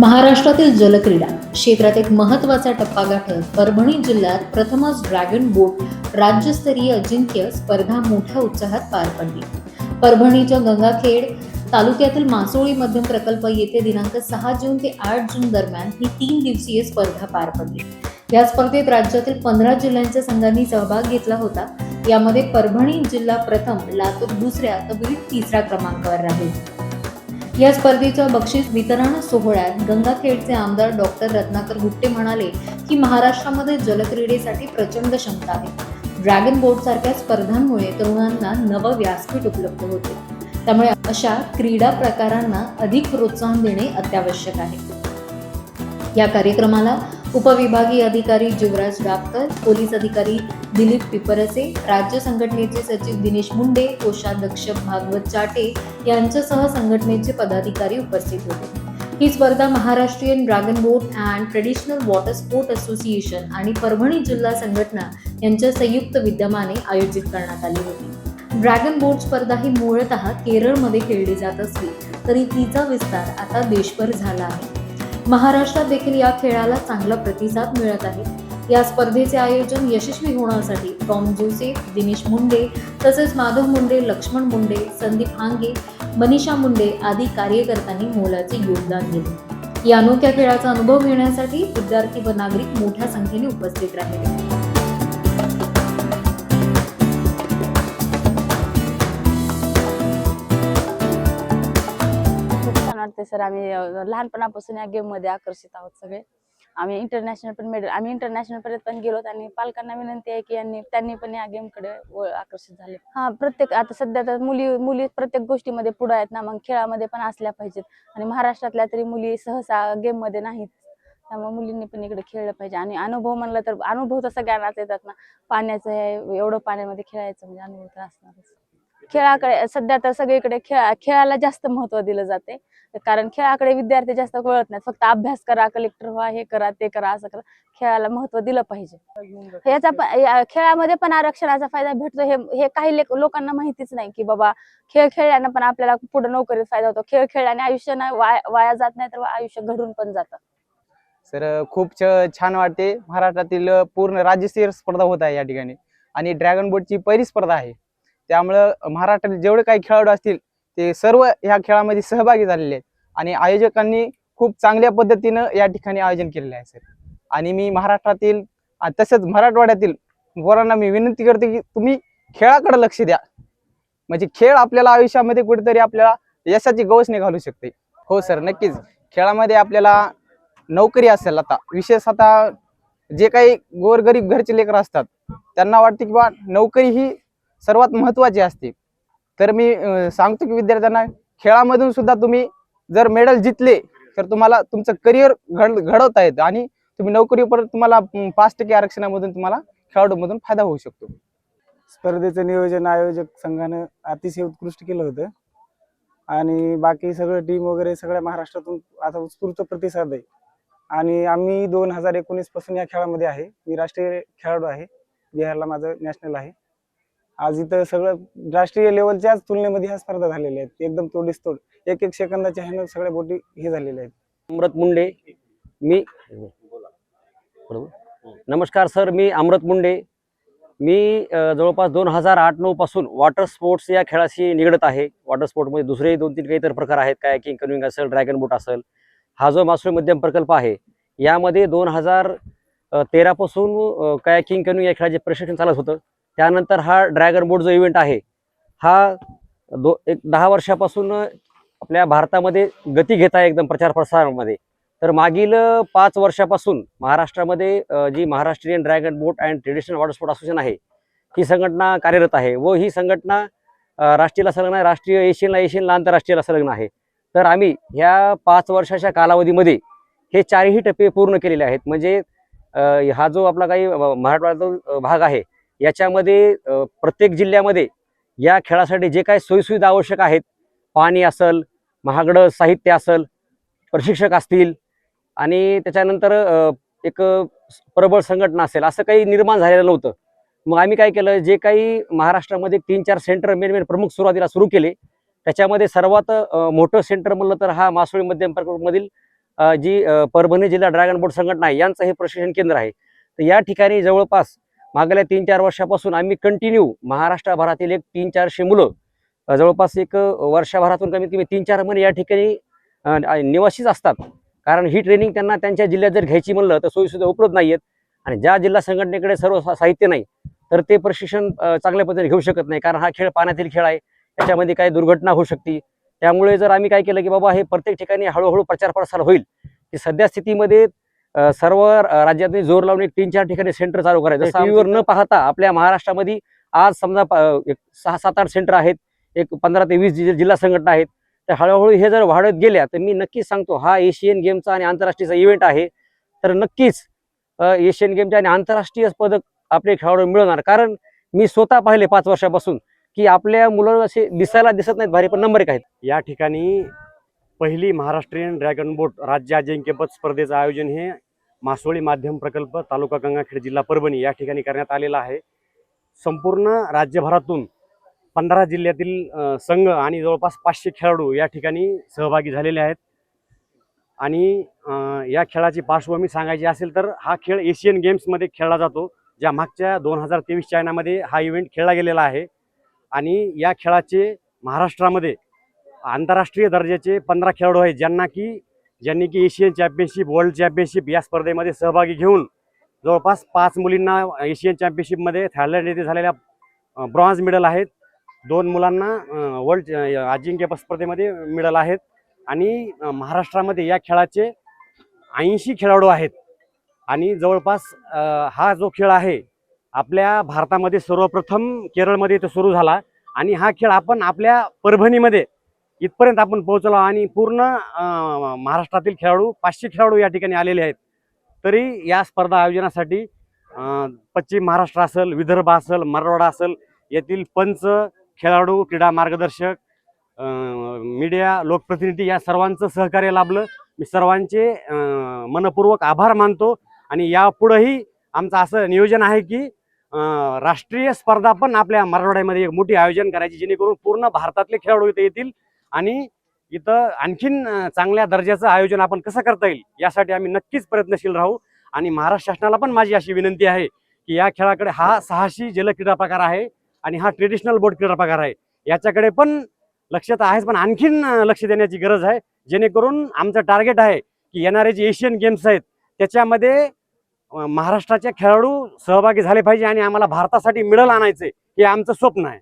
महाराष्ट्रातील जलक्रीडा क्षेत्रात एक महत्त्वाचा टप्पा गाठत परभणी जिल्ह्यात प्रथमच ड्रॅगन बोट राज्यस्तरीय अजिंक्य स्पर्धा मोठ्या उत्साहात पार पडली. परभणीच्या गंगाखेड तालुक्यातील मासोळी मध्यम प्रकल्प येथे दिनांक सहा जून ते आठ जून दरम्यान ही तीन दिवसीय स्पर्धा पार पडली. या स्पर्धेत राज्यातील पंधरा जिल्ह्यांच्या संघांनी सहभाग घेतला होता. यामध्ये परभणी जिल्हा प्रथम लातूर दुसऱ्या तर बीड तिसऱ्या क्रमांकावर राहील. या स्पर्धेच्या बक्षीस वितरण सोहळ्यात गंगाखेडचे आमदार डॉक्टर रत्नाकर गुट्टे म्हणाले की महाराष्ट्रामध्ये जलक्रीडेसाठी प्रचंड क्षमता आहे. ड्रॅगन बोट सारख्या स्पर्धांमुळे तरुणांना नवं व्यासपीठ उपलब्ध होते. त्यामुळे अशा क्रीडा प्रकारांना अधिक प्रोत्साहन देणे अत्यावश्यक आहे. या कार्यक्रमाला उपविभागीय अधिकारी युवराज गावकर पोलीस अधिकारी दिलीप पिपरसे राज्य संघटनेचे सचिव दिनेश मुंडे कोषाध्यक्ष भागवत चाटे यांच्यासह संघटनेचे पदाधिकारी उपस्थित होते. ही स्पर्धा Maharashtrian dragon boat and traditional water sport association आणि परभणी जिल्हा संघटना यांच्या संयुक्त विद्यमाने आयोजित करण्यात आली होती. ड्रॅगन बोट स्पर्धा ही मूळतः केरळमध्ये खेळली जात असली तरी तिचा विस्तार आता देशभर झाला आहे. महाराष्ट्रात देखील या खेळाला चांगला प्रतिसाद मिळत आहे. या स्पर्धेचे आयोजन यशस्वी होण्यासाठी टॉम जोसेफ दिनेश मुंडे तसेच माधव मुंडे लक्ष्मण मुंडे संदीप हांगे मनीषा मुंडे आदी कार्यकर्त्यांनी मोलाचे योगदान दिले. या अनोख्या खेळाचा अनुभव घेण्यासाठी विद्यार्थी व नागरिक मोठ्या संख्येने उपस्थित राहिले. खूप सर आम्ही लहानपणापासून या गेममध्ये आकर्षित आहोत सगळे. आम्ही इंटरनॅशनल पण मेडल आम्ही इंटरनॅशनल पर्यंत पण गेलो आणि पालकांना विनंती आहे की यांनी त्यांनी पण या गेमकडे व- आकर्षित झाले. हा प्रत्येक आता सध्या तर मुली मुली प्रत्येक गोष्टीमध्ये पुढे आहेत ना मग खेळामध्ये पण असल्या पाहिजेत. आणि महाराष्ट्रातल्या तरी मुली सहसा गेममध्ये नाहीत. त्यामुळे मुलींनी पण इकडे खेळलं पाहिजे. आणि अनुभव म्हणलं तर अनुभव तर सगळ्यांनाच येतात ना. पाण्याचं हे एवढं पाण्यामध्ये खेळायचं म्हणजे अनुभव तर असणारच. खेळाकडे सध्या तर सगळीकडे खेळा खेळाला जास्त महत्त्व दिलं जाते. कारण खेळाकडे विद्यार्थी जास्त वळत नाहीत. फक्त अभ्यास करा कलेक्टर व्हा हे करा ते करा असं करा. खेळाला महत्त्व दिलं पाहिजे. याचा खेळामध्ये पण आरक्षणाचा फायदा भेटतो. हे हे काही लोकांना माहितीच नाही की बाबा खेळ खेळल्यानं पण आपल्याला पुढे नोकरीत फायदा होतो. खेळ खेळल्याने आयुष्य नाही वाया वाया जात नाही तर आयुष्य घडून पण जातं. सर खूप छान वाटते. महाराष्ट्रातील पूर्ण राज्यस्तरीय स्पर्धा होत आहे या ठिकाणी. आणि ड्रॅगन बोटची पहिली स्पर्धा आहे. त्यामुळं महाराष्ट्रातील जेवढे काही खेळाडू असतील ते सर्व ह्या खेळामध्ये सहभागी झालेले आहेत. आणि आयोजकांनी खूप चांगल्या पद्धतीनं या ठिकाणी आयोजन केलेलं आहे सर. आणि मी महाराष्ट्रातील आणि तसंच मराठवाड्यातील पोरांना मी विनंती करते की तुम्ही खेळाकडे लक्ष द्या. म्हणजे खेळ आपल्याला आयुष्यामध्ये कुठेतरी आपल्याला यशाची गवसणी घालू शकते. हो सर नक्कीच. खेळामध्ये आपल्याला नोकरी असेल आता विशेष आता जे काही गोरगरीब घरचे लेकर असतात त्यांना वाटते की बा नोकरी ही सर्वात महत्त्वाची असते. तर मी सांगतो की विद्यार्थ्यांना खेळामधून सुद्धा तुम्ही जर मेडल जितले तर तुम्हाला तुमचं करिअर घड घडवता येतं आणि तुम्ही नोकरीवर तुम्हाला पाच टक्के आरक्षणामधून तुम्हाला खेळाडूमधून फायदा होऊ शकतो. स्पर्धेचं नियोजन आयोजक संघानं अतिशय उत्कृष्ट केलं होतं. आणि बाकी सगळं टीम वगैरे सगळ्या महाराष्ट्रातून आता उत्स्फूर्त प्रतिसाद आहे. आणि आम्ही दोन हजार एकोणीसपासून या खेळामध्ये आहे. मी राष्ट्रीय खेळाडू आहे. बिहारला माझं नॅशनल आहे. आज इथं सगळं राष्ट्रीय लेवलच्याच तुलनेमध्ये ह्या स्पर्धा झालेल्या आहेत. एकदम तोडीस तोड एक एक सेकंदाच्या ह्यानं सगळ्या बोटी हे झालेल्या आहेत. अमृत मुंडे मी नमस्कार सर मी अमृत मुंडे. मी जवळपास दोन हजार आठ नऊ पासून वॉटर स्पोर्ट्स या खेळाशी निगडत आहे. वॉटर स्पोर्टमध्ये दुसरे दोन तीन काही तर प्रकार आहेत. काय किंग कन्विंग असेल ड्रॅगन बोट असेल. हा जो मासुळी मध्यम प्रकल्प आहे यामध्ये दोन हजार तेरापासून काय किंग कन्विंग या खेळाचे प्रशिक्षण चालत होतं. त्यानंतर हा ड्रॅगन बोट जो इव्हेंट आहे हा दो एक दहा वर्षापासून आपल्या भारतामध्ये गती घेत आहे एकदम प्रचार प्रसारामध्ये. तर मागील पाच वर्षापासून महाराष्ट्रामध्ये जी Maharashtrian dragon boat and traditional water sport association आहे ही संघटना कार्यरत आहे व ही संघटना राष्ट्रीयला संलग्न आहे. राष्ट्रीय एशियनला एशियनला आंतरराष्ट्रीयला संलग्न आहे. तर आम्ही ह्या पाच वर्षाच्या कालावधीमध्ये हे चारही टप्पे पूर्ण केलेले आहेत. म्हणजे हा जो आपला काही अ, मराठवाड्याचा भाग आहे याच्यामध्ये प्रत्येक जिल्ह्यामध्ये या खेळासाठी जे काही सोयीसुविधा आवश्यक आहेत पाणी असेल महागडं साहित्य असेल प्रशिक्षक असतील आणि त्याच्यानंतर एक प्रबळ संघटना असेल असं काही निर्माण झालेलं नव्हतं. मग आम्ही काय केलं जे काही महाराष्ट्रामध्ये तीन चार सेंटर मेन मेन प्रमुख सुरुवातीला सुरू केले त्याच्यामध्ये सर्वात मोठं सेंटर म्हणलं तर हा मासोळी मध्यम प्रकल्पमधील जी परभणी जिल्हा ड्रॅगन बोट संघटना आहे यांचं हे प्रशिक्षण केंद्र आहे. तर या ठिकाणी जवळपास मागल्या तीन चार वर्षापासून आम्ही कंटिन्यू महाराष्ट्रभरातील एक तीन चारशे मुलं जवळपास एक वर्षभरातून कमीत कमी तीन चार महिने या ठिकाणी निवासीच असतात. कारण ही ट्रेनिंग त्यांना त्यांच्या जिल्ह्यात जर घ्यायची म्हणलं तर सोयीसुद्धा उपलब्ध नाही आहेत आणि ज्या जिल्हा संघटनेकडे सर्व साहित्य नाही तर ते प्रशिक्षण चांगल्या पद्धतीने घेऊ शकत नाही. कारण हा खेळ पाण्यातील खेळ आहे त्याच्यामध्ये काही दुर्घटना होऊ शकते. त्यामुळे जर आम्ही काय केलं की बाबा हे प्रत्येक ठिकाणी हळूहळू प्रचार प्रसार होईल. की सध्या स्थितीमध्ये सर्व राज्यातून जोर लावून एक तीन चार ठिकाणी सेंटर चालू करायचं. जसं टीव्हीवर न पाहता आपल्या महाराष्ट्रामध्ये आज समजा सहा सात आठ सेंटर आहेत एक पंधरा ते वीस जिल्हा संघटना आहेत. तर हळूहळू हे जर वाढत गेल्या तर मी नक्कीच सांगतो हा एशियन गेमचा आणि आंतरराष्ट्रीयचा इव्हेंट आहे. तर नक्कीच एशियन गेमचे आणि आंतरराष्ट्रीय पदक आपले खेळाडू मिळवणार कारण मी स्वतः पाहिले पाच वर्षापासून की आपल्या मुलं असे दिसायला दिसत नाहीत भारी पण नंबर एक आहेत. या ठिकाणी पहिली महाराष्ट्रीयन ड्रॅगन बोट राज्य अजिंक्यपद स्पर्धेचं आयोजन हे मासोळी माध्यम प्रकल्प तालुका गंगाखेड जिल्हा परभणी या ठिकाणी करण्यात आलेला आहे. संपूर्ण राज्यभरातून पंधरा जिल्ह्यातील संघ आणि जवळपास पाचशे खेळाडू या ठिकाणी सहभागी झालेले आहेत. आणि या खेळाची पार्श्वभूमी सांगायची असेल तर हा खेळ एशियन गेम्समध्ये खेळला जातो ज्या मागच्या दोन हजार तेवीस चायनामध्ये हा इव्हेंट खेळला गेलेला आहे. आणि या खेळाचे महाराष्ट्रामध्ये आंतरराष्ट्रीय दर्जाचे पंधरा खेळाडू आहेत ज्यांना की ज्यांनी की एशियन चॅम्पियनशिप वर्ल्ड चॅम्पियनशिप या स्पर्धेमध्ये सहभागी घेऊन जवळपास पाच मुलींना एशियन चॅम्पियनशिपमध्ये थायलंड येथे झालेल्या ब्रॉन्झ मेडल आहेत. दोन मुलांना वर्ल्ड अजिंक्यपद स्पर्धेमध्ये मेडल आहेत. आणि महाराष्ट्रामध्ये या खेळाचे ऐंशी खेळाडू आहेत. आणि जवळपास हा जो खेळ आहे आपल्या भारतामध्ये सर्वप्रथम केरळमध्ये तो सुरू झाला. आणि हा खेळ आपण आपल्या परभणीमध्ये इथपर्यंत आपण पोहोचलो आणि पूर्ण महाराष्ट्रातील खेळाडू पाचशे खेळाडू या ठिकाणी आलेले आहेत. तरी या स्पर्धा आयोजनासाठी पश्चिम महाराष्ट्र असेल विदर्भ असेल मराठवाडा असेल येथील पंच खेळाडू क्रीडा मार्गदर्शक मीडिया लोकप्रतिनिधी या सर्वांचं सहकार्य लाभलं. मी सर्वांचे मनपूर्वक आभार मानतो आणि यापुढंही आमचं असं नियोजन आहे की राष्ट्रीय स्पर्धा पण आपल्या मराठवाड्यामध्ये एक मोठी आयोजन करायची जेणेकरून पूर्ण भारतातले खेळाडू इथे येतील. आणि इथं आणखीन चांगल्या दर्जाचं आयोजन आपण कसं करता येईल यासाठी आम्ही नक्कीच प्रयत्नशील राहू. आणि महाराष्ट्र शासनाला पण माझी अशी विनंती आहे की या खेळाकडे हा साहसी जल क्रीडा प्रकार आहे आणि हा ट्रेडिशनल बोट क्रीडा प्रकार आहे. याच्याकडे पण लक्ष तर आहेच पण आणखीन लक्ष देण्याची गरज आहे जेणेकरून आमचं टार्गेट आहे की येणारे जे एशियन गेम्स आहेत त्याच्यामध्ये महाराष्ट्राचे खेळाडू सहभागी झाले पाहिजे आणि आम्हाला भारतासाठी मिडल आणायचे हे आमचं स्वप्न आहे.